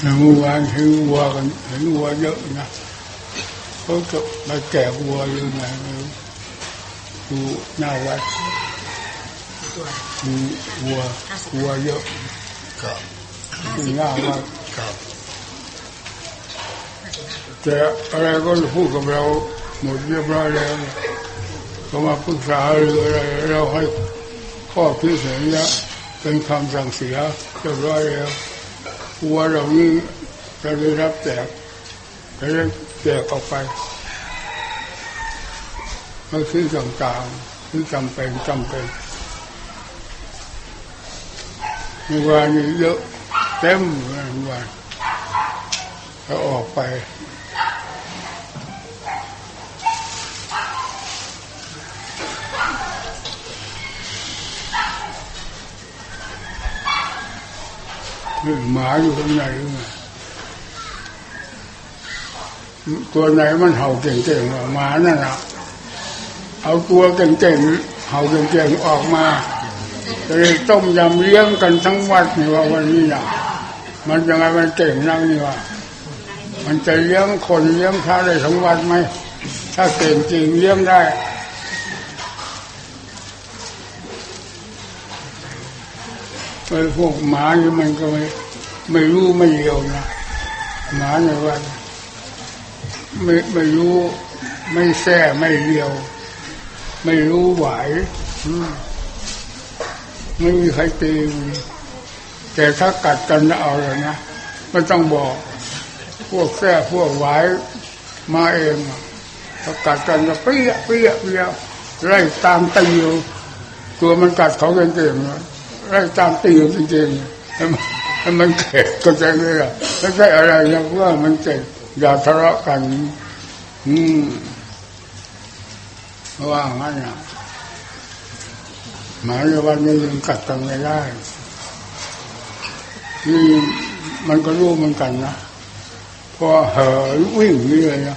เมื่อวานเห็นวัวกันเห็นวัวเยอะนะเขาจะมาแกะวัวอยู่ไหนไม่รู้ดูหน้าวัดตัวมีวัววัวเยอะครับดูหน้าวัดครับแต่อะไรก็พูดกับเราหมดเรียบร้อยแล้วเขามาปรึกษาหรืออะไรเราให้ข้อพิเศษแล้วเป็นคำสั่งเสียเรียบร้อยแล้ว วัวเหล่านี้เราได้รับแจกจะได้แจกออกไปมันซื้อต่างๆที่จำเป็นจำเป็นมีวันนี้เยอะเต็มมีวันเราออกไป หมาอยู่ข้างในด้วยตัวไหนมันเห่าเก่งๆหมานั่นน่ะเอาตัวเก่งๆเห่าเก่งๆออกมาจะได้ต้มยำเลี้ยงกันทั้งวัดนี่ว่าวันนี้นะมันยังไงมันเก่งนักนี่ว่า มันจะเลี้ยงคนเลี้ยงพระได้ทั้งวัดไหมถ้าเก่งจริงเลี้ยงได้ ไอ้พวกหมาเนี่ยมันก็ไม่ไม่รู้ไม่เลียวนะหมาในวันไม่ไม่รู้ไม่แซ่ไม่เลียว ไม่รู้ไหวไม่มีใครตีมันแต่ถ้ากัดกันจะเอาเลยนะไม่ต้องบอก พวกแซ่พวกไหวมาเองถ้ากัดกันจะเปรี้ยเปรี้ยเปรี้ยไล่ตามตีอยู่ตัวมันกัดเขาเก่งๆนะ ไล่ตามตีอยู่จริงๆให้มันเข็ดก็ใจเลยอะไม่ใช่อะไรนะเพื่อมันเจ็บอย่าทะเลาะกัน อืมว่างั้นนะหมาในวันนี้ยังกัดกันไม่ได้นี่มันก็รู้เหมือนกันนะพอเห่อวิ่งนี่เลยนะ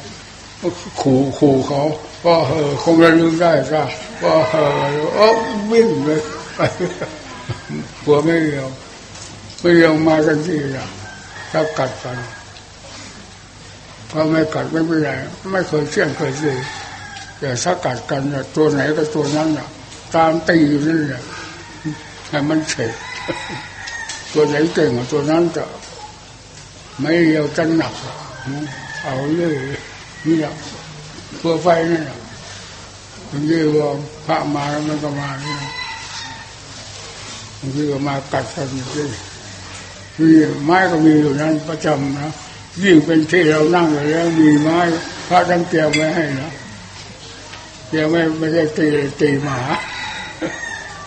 ขู่ขู่เขาพอเห่อคงระลึกได้ก็พอเห่อโอ้วิ่งเลยไป หัวไม่เรียว ไม่เรียวมากันที่ละถ้ากัดกันพอไม่กัดไม่เป็นไรไม่เคยเชี่ยงเคยซีแต่ถ้ากัดกันเนี่ยตัวไหนก็ตัวนั้นน่ะ ตามตีอยู่นั่นแหละให้มันเฉดตัวไหนเก่งกว่าตัวนั้นจะไม่เรียวจะหนักเอาเลยนี่แหละตัวไฟนี่แหละบางทีว่าพระมาแล้วมันก็มาเนี่ย บางทีก็มากัดกันอยู่ที่มีไม้ก็มีอยู่นั้นประจำนะยิ่งเป็นที่เรานั่งอยู่แล้วมีไม้พระท่านเตรียมไว้ให้นะเตรียมไม่ไม่ได้ตีตีหมา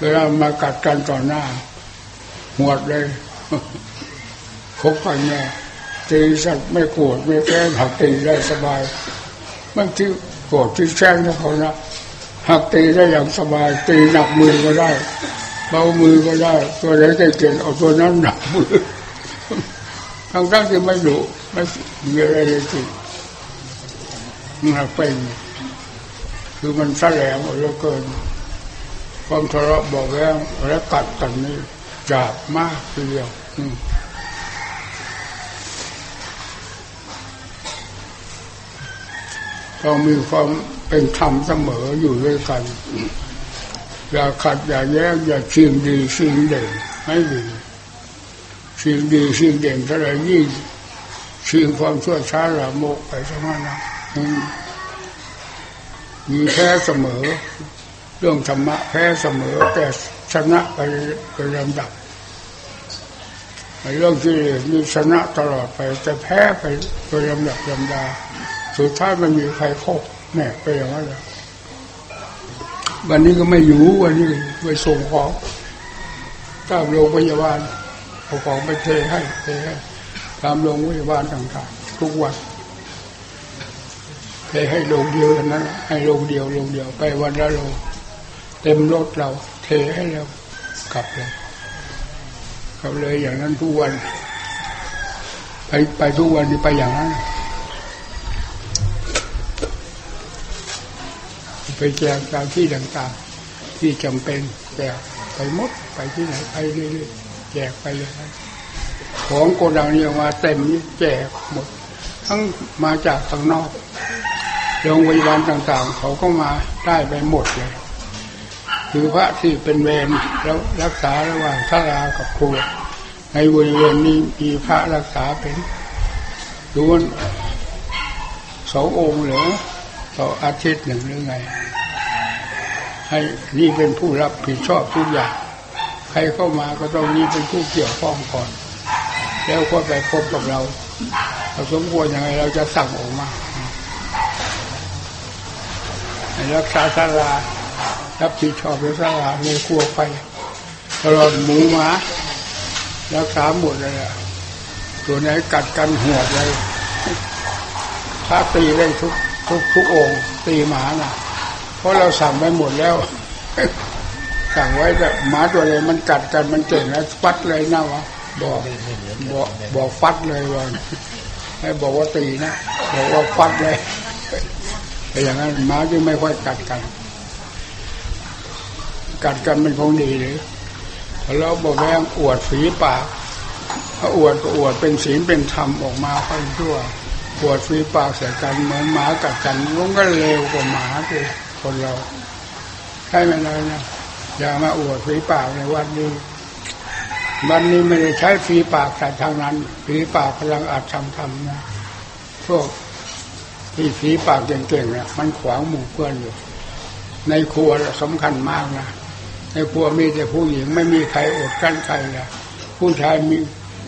เวลามากัดกันต่อหน้า หวดเลยคบกันแน่ตีสัตว์ไม่โกรธไม่แค้นหักตีได้สบายบางที่โกรธที่แค้นเขานะหักตีได้อย่างสบาย ตีหนักมือก็ได้ เบามือก็ได้ ตัวไหนเก่งเอาตัวนั้นหนักมือทั้งทั้งที่ไม่ดุไม่มีอะไรเลยจริงมันเป็นคือมันแสลงเหลือเกินความทะเลาะบอกแว้งและกัดกันนี่จับมากทีเดียวอืมต้องมีความเป็นธรรมเสมออยู่ด้วยกัน อย่าขัดอย่าแย้งอย่าชิงดีชิงเด่นไม่ดีชิงดีชิงเด่นเท่าไรยิ่งชิงความชั่วช้าละโมกไปทั้งนั้นนะมีแพ้เสมอ เรื่องธรรมะแพ้เสมอ แต่ชนะไปเป็นลำดับในเรื่องที่มีชนะตลอดไปจะแพ้ไปเป็นลำดับลำดา สุดท้ายมันมีใครโครบแน่ไปอย่างนั้นแหละ วันนี้ก็ไม่อยู่ วันนี้ไปส่งของตามโรงพยาบาลเอาของไปเทให้เทให้ตามโรงพยาบาลต่างๆทุกวันเทให้โรงเดียวเทนั้น ให้โรงเดียวโรงเดียวไปวันละโรงเต็มรถเรา เทให้เรากลับเลยกลับเลยอย่างนั้นทุกวัน ไปไปทุกวันนี่ไปอย่างนั้น ไปแจกตามที่ต่างๆ ที่จำเป็นแจกไปมดไปที่ไหนไปเรื่อยๆแจกไปเลยของโกดังนี้ออกมาเต็มนี่แจกหมด ทั้งมาจากข้างนอกโรงพยาบาลต่างๆ เขาก็มาได้ไปหมดเลยคือพระที่เป็นเวรแล้วรักษาระหว่างทารากับครัวในบริเวณนี้มีพระรักษาเป็นดูว่าสององค์เหรือ ต่ออาทิตย์หนึ่งหรือไง ให้นี่เป็นผู้รับผิดชอบทุกอย่าง ใครเข้ามาก็ต้องนี่เป็นผู้เกี่ยวข้องก่อน แล้วก็ไปพบกับเราเราสมควรยังไงเราจะสั่งออกมาให้รักษาศาลารับผิดชอบในศาลาในครัวไปตลอดหมูหมารักษาหมดเลยอะตัวไหนกัดกันหัวเลยพระตีได้ทุก ทุกทุกองค์ตีหมาน่ะ เพราะเราสั่งไปหมดแล้ว สั่งไว้แต่หมาตัวเลยมันกัดกันมันเจ๋งแล้วฟัดเลยนะวะบอกบอกบอกฟัดเลยว่าให้บอกว่าตีนะบอกว่าฟัดเลยแต่อย่างนั้นหมาจึงไม่ค่อยกัดกัน กัดกันมันคงดีหรือเราบอกแวงอวดฝีปากอวดก็อวดเป็นศีลเป็นธรรมออกมาค่อยชั่ว วดฝีปากใส่กันเหมือนหมากัดกันมันก็เร็วกว่าหมาเลยคนเราใช่ไหมเลยนะอย่ามาอวดฝีปากในวันนี้วันนี้ไม่ได้ใช้ฝีปากแต่ทางนั้นฝีปากกำลังอัดทำทำนะพวกที่ฝีปากเก่งๆเนี่ยมันขวางหมู่เพื่อนอยู่ ในครัวสำคัญมากนะในครัวมีแต่ผู้หญิงไม่มีใครอดกั้นใครเลยผู้ชายมี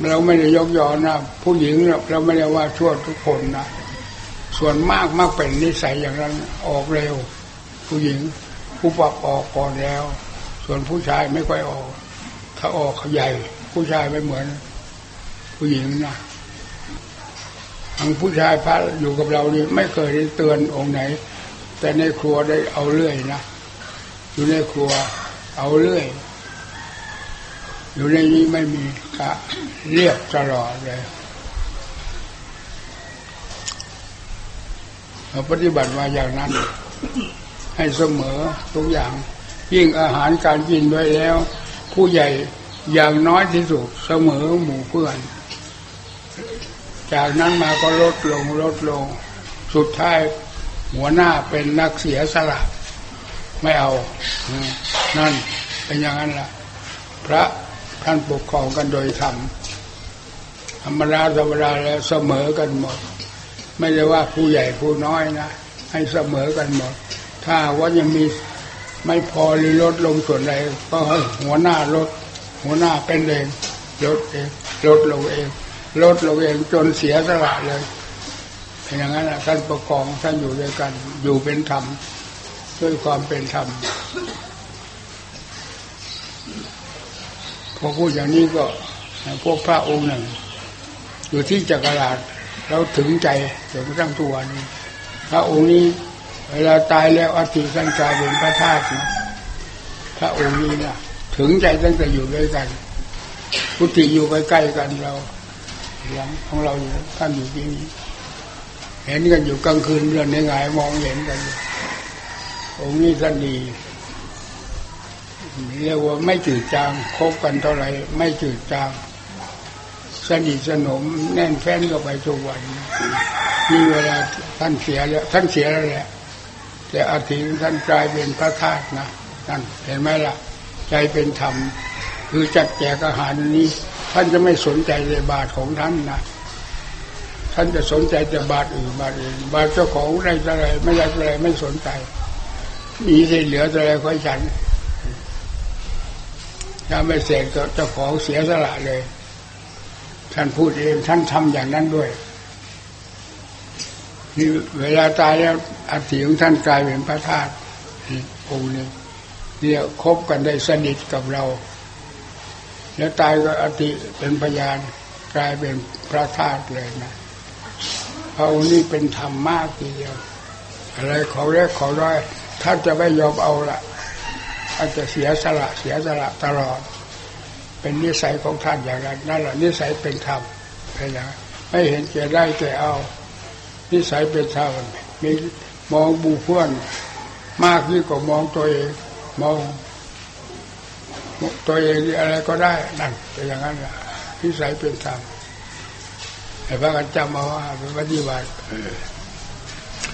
เราไม่ได้ยกยอนะผู้หญิงเราไม่ได้ว่าชั่วทุกคนนะส่วนมากมากเป็นนิสัยอย่างนั้นออกเร็ว ผู้หญิงผู้ปรับออกก่อนแล้ว ส่วนผู้ชายไม่ค่อยออก ถ้าออกเขาใหญ่ ผู้ชายไม่เหมือน ผู้หญิงนะทางผู้ชายพระอยู่กับเรานี่ไม่เคยได้เตือนองค์ไหน แต่ในครัวได้เอาเรื่อยนะอยู่ในครัวเอาเรื่อย อยู่ในนี้ไม่มีกะเรียบตลอดเลยเราปฏิบัติมาอย่างนั้น ให้เสมอทุกอย่าง ยิ่งอาหารการกินด้วยแล้ว ผู้ใหญ่อย่างน้อยที่สุดเสมอหมู่เพื่อน จากนั้นมาก็ลดลงลดลง สุดท้ายหัวหน้าเป็นนักเสียสละไม่เอา นั่นเป็นอย่างนั้นล่ะ พระ ท่านปกครองกันโดยธรรมธรรมดาธรรมดาแล้วเสมอกันหมด ไม่ได้ว่าผู้ใหญ่ผู้น้อยนะ ให้เสมอกันหมด ถ้าว่ายังมีไม่พอหรือลดลงส่วนใดก็ให้หัวหน้าลด หัวหน้าเป็นเองลดเองลดลงเอง ลดลงเองจนเสียสละเลยเป็นอย่างนั้นนะท่านปกครองท่านอยู่ด้วยกัน อยู่เป็นธรรมด้วยความเป็นธรรม อพูดอย่างนี้ก็พวกพระองค์หนึ่ง อยู่ที่จักรราชเราถึงใจจนกระทั่งตัวนี้ พระองค์นี้ เวลาตายแล้วอธิสังกายเป็นพระธาตุนะพระองค์นี้นะถึงใจตั้งแต่อยู่ด้วยกันพุทธิอยู่ใกล้ๆกันเราหลังของเราอยู่ท่านอยู่ที่นี้ เห็นกันอยู่กลางคืนเดือนในไงายมองเห็นกันอยู่องค์นี้ท่านดี เรียกว่าไม่จืดจางคบกันเท่าไหร่ไม่จืดจางสนิทสนมแน่นแฟ้นกันไปทุกวันมีเวลาท่านเสียแล้วท่านเสียแล้วแหละแต่อาทิท่านกลายเป็นพระธาตุนะนั่นเห็นไหมล่ะ ใจเป็นธรรม คือจัดแจกอาหารนี้ ท่านจะไม่สนใจในบาทของท่านนะท่านจะสนใจแต่บาทอื่นบาทอื่นบาทเจ้าของได้อะไรไม่ได้อะไรไม่สนใจมีที่เหลืออะไรค่อยฉัน ถ้าไม่เสกเจ้าของเสียสละเลย ท่านพูดเองท่านทำอย่างนั้นด้วยนี่เวลาตายแล้วอัฐิของท่านกลายเป็นพระธาตุองค์นี้เนี่ยคบกันได้สนิทกับเรา แล้วตายก็อธิเป็นพยานกลายเป็นพระธาตุเลยนะพระองค์นี้เป็นธรรมมากทีเดียวอะไรขอแรกขอร้อยท่านจะไม่ยอมเอาละ ท่านจะเสียสละเสียสละตลอด เป็นนิสัยของท่านอย่างนั้นนั่นแหละนิสัยเป็นธรรมนอย่างนั้นไม่เห็นแก่ได้แก่เอา นิสัยเป็นธรรมมีมองบูเพื่อนมากยิ่งกว่ามองตัวเองมองตัวเองอะไรก็ได้นั่นเป็นอย่างนั้นนิสัยเป็นธรรมให้พระกันจำเอาว่าเป็นปฏิบัติเออ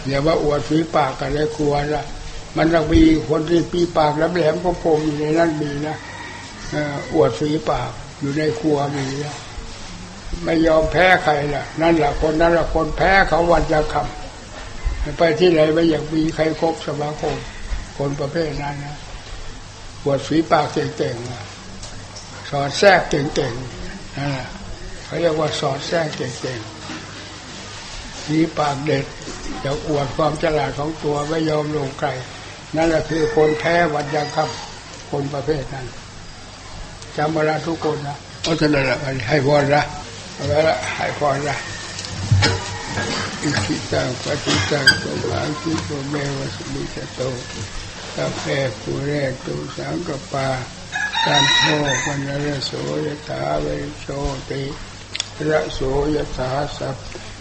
อย่าว่าอวดฝีปากกันเลยกลัวละ มันต้องมีคนที่ปีปากแหลมๆคมอยู่ในนั้นมีนะอวดฝีปากอยู่ในครัวมีนะไม่ยอมแพ้ใครล่ะ นั่นแหละคนนั้นแหละคนแพ้เขาวันจะคำไปที่ไหนไม่อยากมีใครครบสมาคม คนประเภทนั้นนะอวดฝีปากเก่งๆสอดแทรกเก่งๆนั่นแหละเขาเรียกว่าสอดแทรกเก่งๆฝีปากเด็ดจะอวดความฉลาดของตัวไม่ยอมลงไกล นั่นแหละคือคนแพ้วันยังคำคนประเภทนั้นจำมาละทุกคนนะเพราะฉะนั้นให้พรละเอาไว้ละให้พรละอิชิตังปฏิตังสมาธิโตเมวะสมิจโตสัพเพปุเรตุสังกปาตันโทปันรโสยถาเวโชติระโสยถาสัพ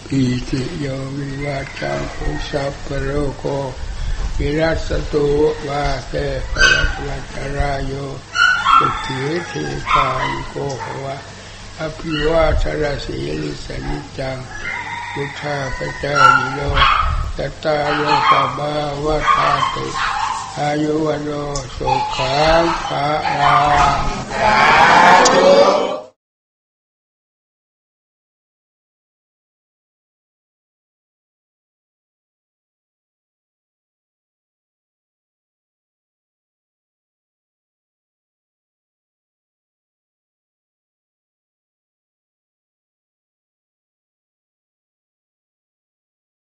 พิติโยวิวัจจังคุสัพพะโรโก วิรัสตุวาเตปรัตวัตรายโยสุขีทีคายโกภวะอภิวาทรสีลิสนิจังพุทธาพระเจ้าอยู่โลตตาโลกบาวะทาติอายุวันโนสุขังภาลัง